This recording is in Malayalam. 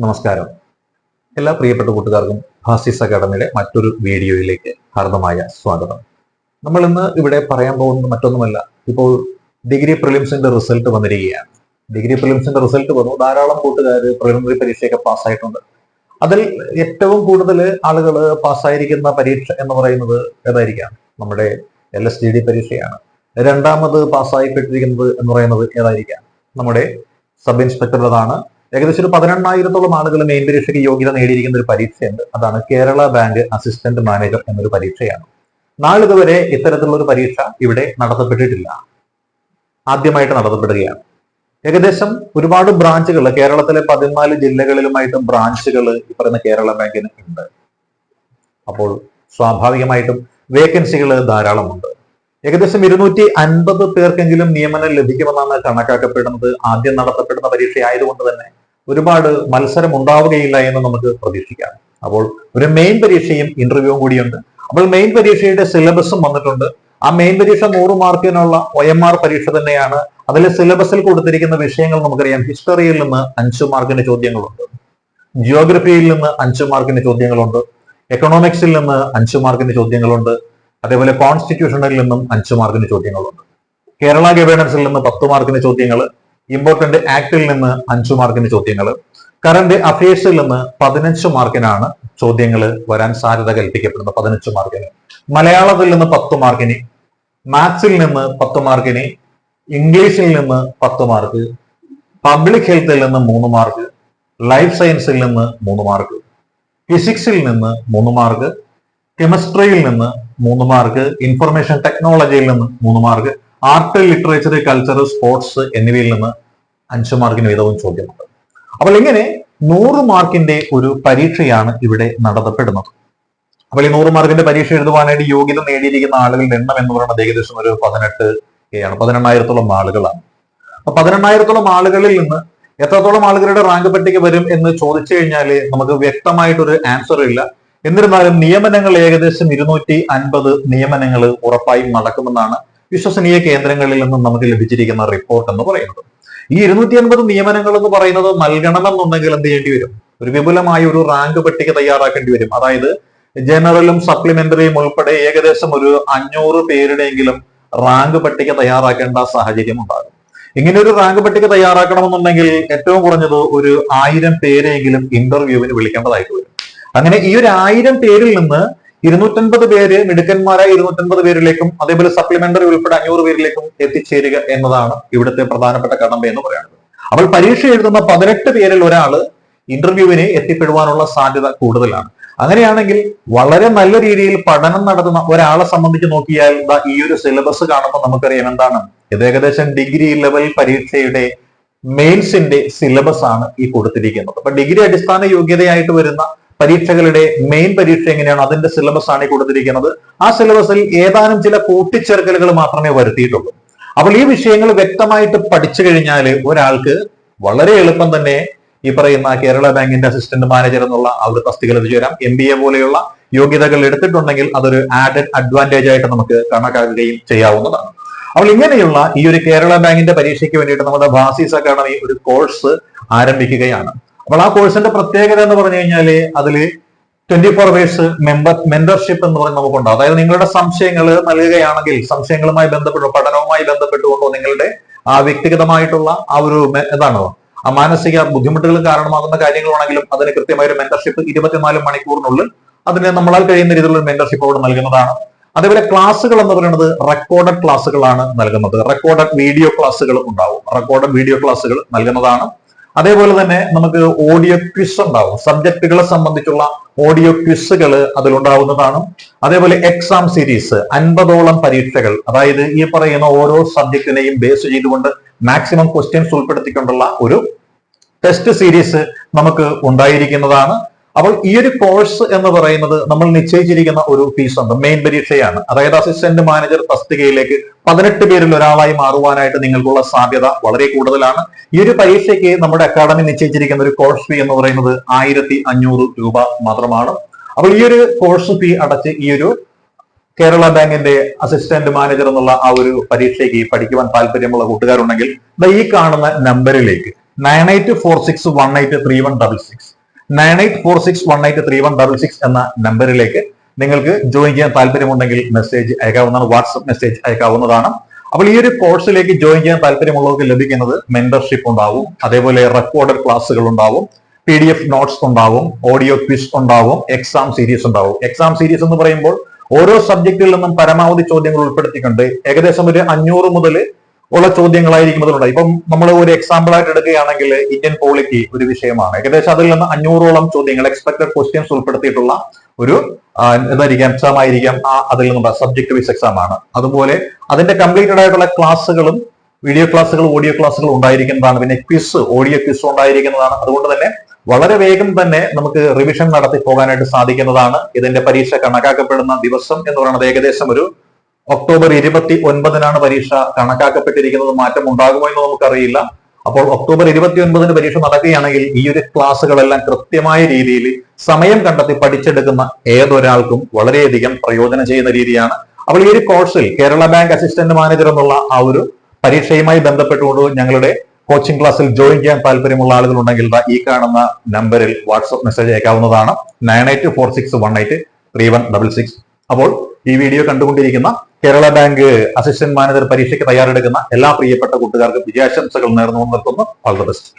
നമസ്കാരം. എല്ലാ പ്രിയപ്പെട്ട കൂട്ടുകാർക്കും ഫാസിസ് അക്കാഡമിയുടെ മറ്റൊരു വീഡിയോയിലേക്ക് ഹാർദമായ സ്വാഗതം. നമ്മൾ ഇന്ന് ഇവിടെ പറയാൻ പോകുന്നത് മറ്റൊന്നുമല്ല ഇപ്പോൾ ഡിഗ്രി പ്രിലിംസിന്റെ റിസൾട്ട് വന്നിരിക്കുകയാണ്. ഡിഗ്രി പ്രിലിംസിന്റെ റിസൾട്ട് വന്നു. ധാരാളം കൂട്ടുകാർ പ്രിലിമിനറി പരീക്ഷയൊക്കെ പാസ്സായിട്ടുണ്ട്. അതിൽ ഏറ്റവും കൂടുതൽ ആളുകൾ പാസ്സായിരിക്കുന്ന പരീക്ഷ എന്ന് പറയുന്നത് ഏതായിരിക്കാം? നമ്മുടെ എൽ എസ് ജി ഡി പരീക്ഷയാണ്. രണ്ടാമത് പാസ്സായിപ്പെട്ടിരിക്കുന്നത് എന്ന് പറയുന്നത് ഏതായിരിക്കാം? നമ്മുടെ സബ് ഇൻസ്പെക്ടറുടേതാണ്. ഏകദേശം ഒരു പതിനെണ്ണായിരത്തോളം ആളുകൾ മെയിൻ പരീക്ഷയ്ക്ക് യോഗ്യത നേടിയിരിക്കുന്ന ഒരു പരീക്ഷയുണ്ട്. അതാണ് കേരള ബാങ്ക് അസിസ്റ്റന്റ് മാനേജർ എന്നൊരു പരീക്ഷയാണ്. നാളിതുവരെ ഇത്തരത്തിലുള്ള ഒരു പരീക്ഷ ഇവിടെ നടത്തപ്പെട്ടിട്ടില്ല. ആദ്യമായിട്ട് നടത്തപ്പെടുകയാണ്. ഏകദേശം ഒരുപാട് ബ്രാഞ്ചുകൾ കേരളത്തിലെ പതിനാല് ജില്ലകളിലുമായിട്ടും ബ്രാഞ്ചുകൾ ഈ പറയുന്ന കേരള ബാങ്കിന് ഉണ്ട്. അപ്പോൾ സ്വാഭാവികമായിട്ടും വേക്കൻസികൾ ധാരാളമുണ്ട്. ഏകദേശം ഇരുന്നൂറ്റി അൻപത് പേർക്കെങ്കിലും നിയമനം ലഭിക്കുമെന്നാണ് കണക്കാക്കപ്പെടുന്നത്. ആദ്യം നടത്തപ്പെടുന്ന പരീക്ഷ ആയതുകൊണ്ട് തന്നെ. ഒരുപാട് മത്സരം ഉണ്ടാവുകയില്ല എന്ന് നമുക്ക് പ്രതീക്ഷിക്കാം. അപ്പോൾ ഒരു മെയിൻ പരീക്ഷയും ഇന്റർവ്യൂവും കൂടിയുണ്ട്. അപ്പോൾ മെയിൻ പരീക്ഷയുടെ സിലബസും വന്നിട്ടുണ്ട്. ആ മെയിൻ പരീക്ഷ നൂറ് മാർക്കിനുള്ള ഒ എം ആർ പരീക്ഷ തന്നെയാണ്. അതിലെ സിലബസിൽ കൊടുത്തിരിക്കുന്ന വിഷയങ്ങൾ നമുക്കറിയാം. ഹിസ്റ്ററിയിൽ നിന്ന് അഞ്ചു മാർക്കിന്റെ ചോദ്യങ്ങളുണ്ട്. ജിയോഗ്രഫിയിൽ നിന്ന് അഞ്ചു മാർക്കിന്റെ ചോദ്യങ്ങളുണ്ട്. എക്കണോമിക്സിൽ നിന്ന് അഞ്ചു മാർക്കിന്റെ ചോദ്യങ്ങളുണ്ട്. അതേപോലെ കോൺസ്റ്റിറ്റ്യൂഷനിൽ നിന്നും അഞ്ചു മാർക്കിന് ചോദ്യങ്ങളുണ്ട്. കേരള ഗവേണൻസിൽ നിന്ന് പത്ത് മാർക്കിന് ചോദ്യങ്ങൾ ഇമ്പോർട്ടന്റ് ആക്ടിൽ നിന്ന് അഞ്ചു മാർക്കിന് ചോദ്യങ്ങൾ. കറന്റ് അഫയേഴ്സിൽ നിന്ന് പതിനഞ്ച് മാർക്കിനാണ് ചോദ്യങ്ങൾ വരാൻ സാധ്യത കൽപ്പിക്കപ്പെടുന്നത് പതിനഞ്ച് മാർക്കിന് മലയാളത്തിൽ നിന്ന് പത്ത് മാർക്കിന് മാത്സിൽ നിന്ന് പത്ത് മാർക്കിന് ഇംഗ്ലീഷിൽ നിന്ന് പത്ത് മാർക്ക് പബ്ലിക് ഹെൽത്തിൽ നിന്ന് മൂന്ന് മാർക്ക് ലൈഫ് സയൻസിൽ നിന്ന് മൂന്ന് മാർക്ക് ഫിസിക്സിൽ നിന്ന് മൂന്ന് മാർക്ക് കെമിസ്ട്രിയിൽ നിന്ന് മൂന്ന് മാർക്ക് ഇൻഫർമേഷൻ ടെക്നോളജിയിൽ നിന്ന് മൂന്ന് mark art literature culture sports എന്നിവയിൽ നിന്ന് അഞ്ച് മാർക്കിന് വീതവും ചോദ്യമുണ്ട്. അപ്പോൾ ഇങ്ങനെ നൂറ് മാർക്കിന്റെ ഒരു പരീക്ഷയാണ് ഇവിടെ നടത്തപ്പെടുന്നത്? അപ്പോൾ ഈ നൂറ് മാർക്കിന്റെ പരീക്ഷ എഴുതുവാനായിട്ട് യോഗ്യത നേടിയിരിക്കുന്ന ആളുകളുടെ എണ്ണം എന്ന് പറയുന്നത് ഏകദേശം ഒരു പതിനെട്ട് ആണ്. പതിനെണ്ണായിരത്തോളം ആളുകളാണ്. അപ്പൊ പതിനെണ്ണായിരത്തോളം ആളുകളിൽ നിന്ന് എത്രത്തോളം ആളുകളുടെ റാങ്ക് പട്ടിക വരും എന്ന് ചോദിച്ചു കഴിഞ്ഞാൽ നമുക്ക് വ്യക്തമായിട്ടൊരു ആൻസർ ഇല്ല. എന്നിരുന്നാലും നിയമനങ്ങൾ ഏകദേശം ഇരുന്നൂറ്റി അൻപത് നിയമനങ്ങൾ ഉറപ്പായും നടക്കുമെന്നാണ് വിശ്വസനീയ കേന്ദ്രങ്ങളിൽ നിന്നും നമുക്ക് ലഭിച്ചിരിക്കുന്ന റിപ്പോർട്ട് എന്ന് പറയുന്നത്. ഈ ഇരുന്നൂറ്റി അൻപത് നിയമനങ്ങൾ എന്ന് പറയുന്നത് നൽകണമെന്നുണ്ടെങ്കിൽ എന്ത് ചെയ്യേണ്ടി വരും? ഒരു വിപുലമായ ഒരു റാങ്ക് പട്ടിക തയ്യാറാക്കേണ്ടി വരും. അതായത് ജനറലും സപ്ലിമെന്ററിയും ഉൾപ്പെടെ ഏകദേശം ഒരു അഞ്ഞൂറ് പേരുടെയെങ്കിലും റാങ്ക് പട്ടിക തയ്യാറാക്കേണ്ട സാഹചര്യം ഉണ്ടാകും. ഇങ്ങനെ ഒരു റാങ്ക് പട്ടിക തയ്യാറാക്കണമെന്നുണ്ടെങ്കിൽ ഏറ്റവും കുറഞ്ഞത് ഒരു ആയിരം പേരെങ്കിലും ഇന്റർവ്യൂവിന് വിളിക്കേണ്ടതായിട്ട് വരും. അങ്ങനെ ഈ ഒരു ആയിരം പേരിൽ നിന്ന് ഇരുന്നൂറ്റൻപത് പേര് മിടുക്കന്മാരായ ഇരുന്നൂറ്റൻപത് പേരിലേക്കും അതേപോലെ സപ്ലിമെന്ററി ഉൾപ്പെടെ അഞ്ഞൂറ് പേരിലേക്കും എത്തിച്ചേരുക എന്നതാണ് ഇവിടുത്തെ പ്രധാനപ്പെട്ട കടമ്പ എന്ന് പറയുന്നത്. അപ്പോൾ പരീക്ഷ എഴുതുന്ന പതിനെട്ട് പേരിൽ ഒരാൾ ഇന്റർവ്യൂവിന് എത്തിപ്പെടുവാനുള്ള സാധ്യത കൂടുതലാണ്. അങ്ങനെയാണെങ്കിൽ വളരെ നല്ല രീതിയിൽ പഠനം നടത്തുന്ന ഒരാളെ സംബന്ധിച്ച് നോക്കിയാൽ ഈ ഒരു സിലബസ് കാണുമ്പോൾ നമുക്കറിയാം എന്താണ്? ഏകദേശം ഡിഗ്രി ലെവൽ പരീക്ഷയുടെ മെയിൻസിന്റെ സിലബസ് ആണ് ഈ കൊടുത്തിരിക്കുന്നത്. അപ്പൊ ഡിഗ്രി അടിസ്ഥാന യോഗ്യതയായിട്ട് വരുന്ന പരീക്ഷകളുടെ മെയിൻ പരീക്ഷ എങ്ങനെയാണ്? അതിന്റെ സിലബസ് ആണ് കൊടുത്തിരിക്കുന്നത്. ആ സിലബസിൽ ഏതാനും ചില കൂട്ടിച്ചേർക്കലുകൾ മാത്രമേ വരുത്തിയിട്ടുള്ളൂ. അപ്പോൾ ഈ വിഷയങ്ങൾ വ്യക്തമായിട്ട് പഠിച്ചു കഴിഞ്ഞാൽ ഒരാൾക്ക് വളരെ എളുപ്പം തന്നെ ഈ പറയുന്ന കേരള ബാങ്കിന്റെ അസിസ്റ്റന്റ് മാനേജർ എന്നുള്ള ആ ഒരു തസ്തിക ലഭിച്ചു വരാം എം ബി എ പോലെയുള്ള യോഗ്യതകൾ എടുത്തിട്ടുണ്ടെങ്കിൽ അതൊരു ആഡഡ് അഡ്വാന്റേജ് ആയിട്ട് നമുക്ക് കണക്കാക്കുകയും ചെയ്യാവുന്നതാണ്. അപ്പോൾ ഇങ്ങനെയുള്ള ഈ ഒരു കേരള ബാങ്കിന്റെ പരീക്ഷയ്ക്ക് വേണ്ടിയിട്ട് നമ്മുടെ ഭാസീസ് അക്കാഡമി ഒരു കോഴ്സ് ആരംഭിക്കുകയാണ്. അപ്പോൾ ആ കോഴ്സിന്റെ പ്രത്യേകത എന്ന് പറഞ്ഞു കഴിഞ്ഞാൽ അതിൽ twenty four hours member mentorship എന്ന് പറഞ്ഞ് നമുക്കുണ്ട്. അതായത് നിങ്ങളുടെ സംശയങ്ങൾ നൽകുകയാണെങ്കിൽ സംശയങ്ങളുമായി ബന്ധപ്പെട്ടോ പഠനവുമായി ബന്ധപ്പെട്ടുകൊണ്ടോ നിങ്ങളുടെ ആ വ്യക്തിഗതമായിട്ടുള്ള ആ ഒരു എന്താണ് ആ മാനസിക ബുദ്ധിമുട്ടുകൾ കാരണമാകുന്ന കാര്യങ്ങളാണെങ്കിലും അതിന് കൃത്യമായ ഒരു മെന്റർഷിപ്പ് ഇരുപത്തിനാല് മണിക്കൂറിനുള്ളിൽ അതിന് നമ്മളാൽ കഴിയുന്ന രീതിയിലുള്ള മെന്റർഷിപ്പ് അവിടെ നൽകുന്നതാണ്. അതേപോലെ ക്ലാസ്സുകൾ എന്ന് പറയുന്നത് റെക്കോർഡഡ് ക്ലാസ്സുകളാണ് നൽകുന്നത്. റെക്കോർഡഡ് വീഡിയോ ക്ലാസ്സുകൾ ഉണ്ടാവും. റെക്കോർഡഡ് വീഡിയോ ക്ലാസ്സുകൾ നൽകുന്നതാണ്. അതേപോലെ തന്നെ നമുക്ക് ഓഡിയോ ക്വിസ് ഉണ്ടാവും. സബ്ജക്റ്റുകളെ സംബന്ധിച്ചുള്ള ഓഡിയോ ക്വിസുകൾ അതിലുണ്ടാവുന്നതാണ്. അതേപോലെ എക്സാം സീരീസ് അൻപതോളം പരീക്ഷകൾ. അതായത് ഈ പറയുന്ന ഓരോ സബ്ജക്റ്റിനെയും ബേസ് ചെയ്തുകൊണ്ട് മാക്സിമം ക്വസ്റ്റ്യൻസ് ഉൾപ്പെടുത്തിക്കൊണ്ടുള്ള ഒരു ടെസ്റ്റ് സീരീസ് നമുക്ക് ഉണ്ടായിരിക്കുന്നതാണ്. അപ്പോൾ ഈ ഒരു കോഴ്സ് എന്ന് പറയുന്നത് നമ്മൾ നിശ്ചയിച്ചിരിക്കുന്ന ഒരു ഫീസ് ഉണ്ട്. മെയിൻ പരീക്ഷയാണ്. അതായത് അസിസ്റ്റന്റ് മാനേജർ തസ്തികയിലേക്ക് പതിനെട്ട് പേരിൽ ഒരാളായി മാറുവാനായിട്ട് നിങ്ങൾക്കുള്ള സാധ്യത വളരെ കൂടുതലാണ്. ഈ ഒരു പരീക്ഷയ്ക്ക് നമ്മുടെ അക്കാഡമി നിശ്ചയിച്ചിരിക്കുന്ന ഒരു കോഴ്സ് ഫീ എന്ന് പറയുന്നത് ആയിരത്തി അഞ്ഞൂറ് രൂപ മാത്രമാണ്. അപ്പോൾ ഈ ഒരു കോഴ്സ് ഫീ അടച്ച് ഈ ഒരു കേരള ബാങ്കിന്റെ അസിസ്റ്റന്റ് മാനേജർ എന്നുള്ള ആ ഒരു പരീക്ഷയ്ക്ക് പഠിക്കുവാൻ താല്പര്യമുള്ള കൂട്ടുകാരുണ്ടെങ്കിൽ ഈ കാണുന്ന നമ്പറിലേക്ക് nine eight four six one eight three one double six nine eight four six one eight three one double six എന്ന നമ്പറിലേക്ക് നിങ്ങൾക്ക് ജോയിൻ ചെയ്യാൻ താല്പര്യമുണ്ടെങ്കിൽ മെസ്സേജ് അയക്കാവുന്നതാണ്. വാട്സപ്പ് മെസ്സേജ് അയക്കാവുന്നതാണ്. അപ്പോൾ ഈ ഒരു കോഴ്സിലേക്ക് ജോയിൻ ചെയ്യാൻ താല്പര്യമുള്ളവർക്ക് ലഭിക്കുന്നത് മെന്റർഷിപ്പ് ഉണ്ടാവും. അതേപോലെ റെക്കോർഡഡ് ക്ലാസ്സുകൾ ഉണ്ടാവും. പി ഡി എഫ് നോട്ട്സ് ഉണ്ടാവും. ഓഡിയോ ക്വിസ് ഉണ്ടാവും. എക്സാം സീരീസ് ഉണ്ടാവും. എക്സാം സീരീസ് എന്ന് പറയുമ്പോൾ ഓരോ സബ്ജക്റ്റിൽ നിന്നും പരമാവധി ചോദ്യങ്ങൾ ഉൾപ്പെടുത്തിക്കൊണ്ട് ഏകദേശം ഒരു അഞ്ഞൂറ് മുതൽ ഉള്ള ചോദ്യങ്ങളായിരിക്കും അതിലുണ്ടായി ഇപ്പം നമ്മൾ ഒരു എക്സാമ്പിൾ ആയിട്ട് എടുക്കുകയാണെങ്കിൽ ഇന്ത്യൻ പോളിറ്റി ഒരു വിഷയമാണ്. ഏകദേശം അതിൽ നിന്ന് അഞ്ഞൂറോളം ചോദ്യങ്ങൾ എക്സ്പെക്ടഡ് ക്വസ്റ്റ്യൻസ് ഉൾപ്പെടുത്തിയിട്ടുള്ള ഒരു എന്തായിരിക്കാം എക്സാം ആയിരിക്കാം ആ അതിൽ നിന്നുള്ള സബ്ജക്ട് വൈസ് എക്സാം ആണ്. അതുപോലെ അതിന്റെ കംപ്ലീറ്റഡ് ആയിട്ടുള്ള ക്ലാസ്സുകളും വീഡിയോ ക്ലാസ്സുകൾ ഓഡിയോ ക്ലാസ്സുകൾ ഉണ്ടായിരിക്കുന്നതാണ്. പിന്നെ ക്വിസ് ഓഡിയോ ക്വിസ് ഉണ്ടായിരിക്കുന്നതാണ്. അതുകൊണ്ട് തന്നെ വളരെ വേഗം തന്നെ നമുക്ക് റിവിഷൻ നടത്തി പോകാനായിട്ട് സാധിക്കുന്നതാണ് ഇതിന്റെ പരീക്ഷ കണക്കാക്കപ്പെടുന്ന ദിവസം എന്ന് പറയുന്നത്. ഏകദേശം ഒരു ഒക്ടോബർ ഇരുപത്തി ഒൻപതിനാണ് പരീക്ഷ കണക്കാക്കപ്പെട്ടിരിക്കുന്നത്. മാറ്റം ഉണ്ടാകുമോ എന്ന് നമുക്കറിയില്ല. അപ്പോൾ ഒക്ടോബർ ഇരുപത്തി ഒൻപതിന് പരീക്ഷ നടക്കുകയാണെങ്കിൽ ഈ ഒരു ക്ലാസ്സുകളെല്ലാം കൃത്യമായ രീതിയിൽ സമയം കണ്ടെത്തി പഠിച്ചെടുക്കുന്ന ഏതൊരാൾക്കും വളരെയധികം പ്രയോജനം ചെയ്യുന്ന രീതിയാണ്. അപ്പോൾ ഈ ഒരു കോഴ്സിൽ കേരള ബാങ്ക് അസിസ്റ്റന്റ് മാനേജർ എന്നുള്ള ആ ഒരു പരീക്ഷയുമായി ബന്ധപ്പെട്ടുകൊണ്ട് ഞങ്ങളുടെ കോച്ചിങ് ക്ലാസ്സിൽ ജോയിൻ ചെയ്യാൻ താല്പര്യമുള്ള ആളുകളുണ്ടെങ്കിൽ ഈ കാണുന്ന നമ്പറിൽ വാട്സ്ആപ്പ് മെസ്സേജ് അയക്കാവുന്നതാണ്. Nine eight four six one eight three one double six. അപ്പോൾ ഈ വീഡിയോ കണ്ടുകൊണ്ടിരിക്കുന്ന കേരള ബാങ്ക് അസിസ്റ്റന്റ് മാനേജർ പരീക്ഷയ്ക്ക് തയ്യാറെടുക്കുന്ന എല്ലാ പ്രിയപ്പെട്ട കൂട്ടുകാർക്കും വിജയാശംസകൾ നേർന്നു നിർത്തുന്നു. All the best